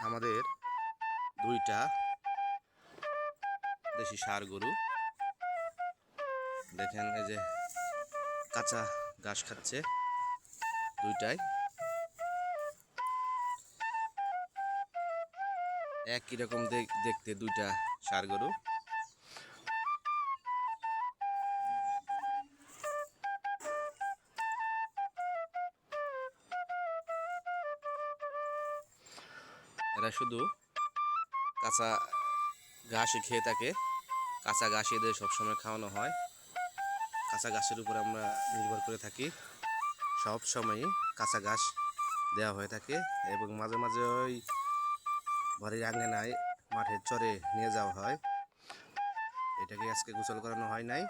আমাদের দুইটা দেশি সার গরু। দেখেন এই যে কাঁচা ঘাস খাচ্ছে দুইটাই। একই রকম দেখ- দেখতে দুইটা সার গরু। এরা শুধু কাঁচা ঘাসই খেয়ে থাকে। কাঁচা ঘাস এদের সবসময় খাওয়ানো হয়। কাঁচা ঘাসের উপর আমরা নির্ভর করে থাকি। সব সময়ই কাঁচা ঘাস দেওয়া হয়ে থাকে এবং মাঝে মাঝে ওই বাড়ির আঙিনায় মাঠের চরে নিয়ে যাওয়া হয়। এটাকে আজকে গোসল করানো হয় নাই।